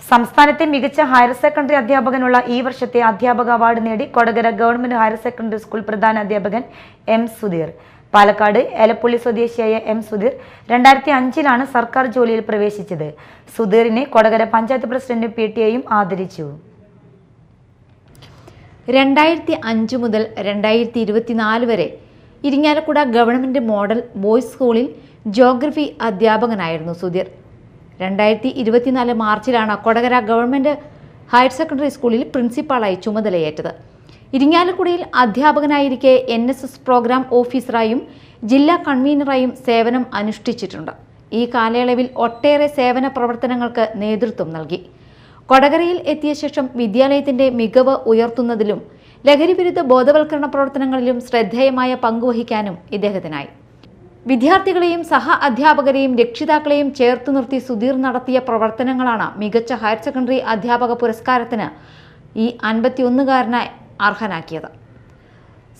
സംസ്ഥാനത്തെ മികച്ച higher secondary അധ്യാപകനുള്ള ഈ വർഷത്തെ അധ്യാപക അവാർഡ് നേടി Kodakara government higher secondary school പ്രധാന അധ്യാപകൻ എം സുധീർ. പാലക്കാട് എലപ്പുള്ളി സ്വദേശിയായ എം സുധീർ രണ്ടായിരത്തി അഞ്ചിലാണ് സർക്കാർ ജോലിയിൽ പ്രവേശിച്ചത്. സുധീറിനെ Kodakara panchayat president P T എയും ആദരിച്ചു. രണ്ടായിരത്തി അഞ്ച് മുതൽ രണ്ടായിരത്തി ഇരുപത്തിനാല് വരെ ഇരിങ്ങാലക്കുട ഗവൺമെന്റ് മോഡൽ ബോയ്സ് സ്കൂളിൽ ജോഗ്രഫി അധ്യാപകനായിരുന്നു സുധീർ. രണ്ടായിരത്തി ഇരുപത്തിനാല് മാർച്ചിലാണ് കൊടകര ഗവൺമെന്റ് ഹയർ സെക്കൻഡറി സ്കൂളിൽ പ്രിൻസിപ്പാളായി ചുമതലയേറ്റത്. ഇരിങ്ങാലക്കുടയിൽ അധ്യാപകനായിരിക്കെ എൻ എസ് എസ് പ്രോഗ്രാം ഓഫീസറായും ജില്ലാ കൺവീനറായും സേവനം അനുഷ്ഠിച്ചിട്ടുണ്ട്. ഈ കാലയളവിൽ ഒട്ടേറെ സേവന പ്രവർത്തനങ്ങൾക്ക് നേതൃത്വം നൽകി. കൊടകരയിൽ എത്തിയ ശേഷം വിദ്യാലയത്തിന്റെ മികവ് ഉയർത്തുന്നതിലും ലഹരിവിരുദ്ധ ബോധവൽക്കരണ പ്രവർത്തനങ്ങളിലും ശ്രദ്ധേയമായ പങ്കുവഹിക്കാനും ഇദ്ദേഹത്തിനായി. വിദ്യാർത്ഥികളെയും സഹ അധ്യാപകരെയും രക്ഷിതാക്കളെയും ചേർത്ത് നിർത്തി സുധീർ നടത്തിയ പ്രവർത്തനങ്ങളാണ് മികച്ച ഹയർ സെക്കൻഡറി അധ്യാപക പുരസ്കാരത്തിന് ഈ അൻപത്തിയൊന്നുകാരനായി അർഹനാക്കിയത്.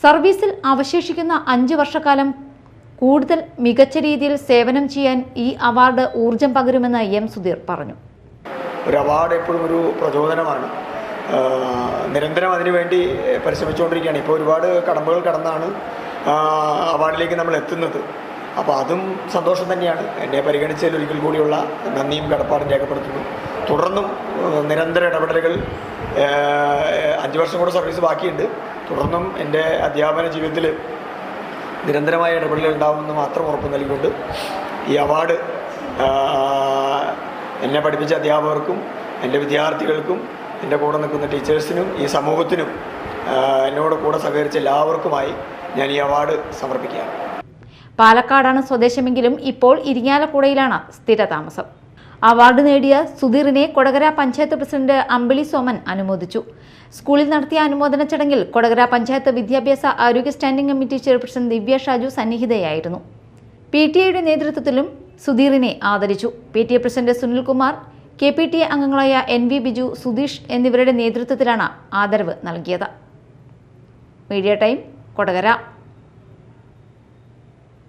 സർവീസിൽ അവശേഷിക്കുന്ന അഞ്ച് വർഷക്കാലം കൂടുതൽ മികച്ച രീതിയിൽ സേവനം ചെയ്യാൻ ഈ അവാർഡ് ഊർജം പകരുമെന്ന് എം സുധീർ പറഞ്ഞു. ഒരു അവാർഡ് എപ്പോഴും ഒരു പ്രചോദനമാണ്. നിരന്തരം അതിനുവേണ്ടി പരിശ്രമിച്ചുകൊണ്ടിരിക്കുകയാണ്. ഇപ്പോൾ ഒരുപാട് കടമ്പകൾ കടന്നാണ് അവാർഡിലേക്ക് നമ്മൾ എത്തുന്നത്. അപ്പോൾ അതും സന്തോഷം തന്നെയാണ്. എന്നെ പരിഗണിച്ചതിൽ ഒരിക്കൽ കൂടിയുള്ള നന്ദിയും കടപ്പാടും രേഖപ്പെടുത്തുന്നു. തുടർന്നും നിരന്തര ഇടപെടലുകൾ അഞ്ച് വർഷം കൂടെ സർവീസ് ബാക്കിയുണ്ട്. തുടർന്നും എന്റെ അധ്യാപന ജീവിതത്തിൽ നിരന്തരമായ ഇടപെടലുകൾ ഉണ്ടാകുമെന്ന് മാത്രം ഉറപ്പ് നൽകിക്കൊണ്ട് ഈ അവാർഡ് എന്നെ പഠിപ്പിച്ച അധ്യാപകർക്കും എന്റെ വിദ്യാർത്ഥികൾക്കും എന്റെ കൂടെ നിൽക്കുന്ന ടീച്ചേഴ്സിനും ഈ സമൂഹത്തിനും എന്നോട് കൂടെ സഹകരിച്ച എല്ലാവർക്കുമായി ഞാൻ ഈ അവാർഡ് സമർപ്പിക്കുകയാണ്. പാലക്കാടാണ് സ്വദേശമെങ്കിലും ഇപ്പോൾ ഇരിങ്ങാലക്കുടയിലാണ് സ്ഥിരതാമസം. അവാർഡ് നേടിയ സുധീറിനെ കൊടകര പഞ്ചായത്ത് പ്രസിഡന്റ് അമ്പിളി സോമൻ അനുമോദിച്ചു. സ്കൂളിൽ നടത്തിയ അനുമോദന ചടങ്ങിൽ കൊടകര പഞ്ചായത്ത് വിദ്യാഭ്യാസ ആരോഗ്യ standing committee chairperson Divya Shaju സന്നിഹിതയായിരുന്നു. P T എയുടെ നേതൃത്വത്തിലും സുധീറിനെ ആദരിച്ചു. P T A president Sunilkumar K P T A അംഗങ്ങളായ എൻ വി ബിജു സുധീഷ് എന്നിവരുടെ നേതൃത്വത്തിലാണ് ആദരവ് നൽകിയത്. Media time Kodakara.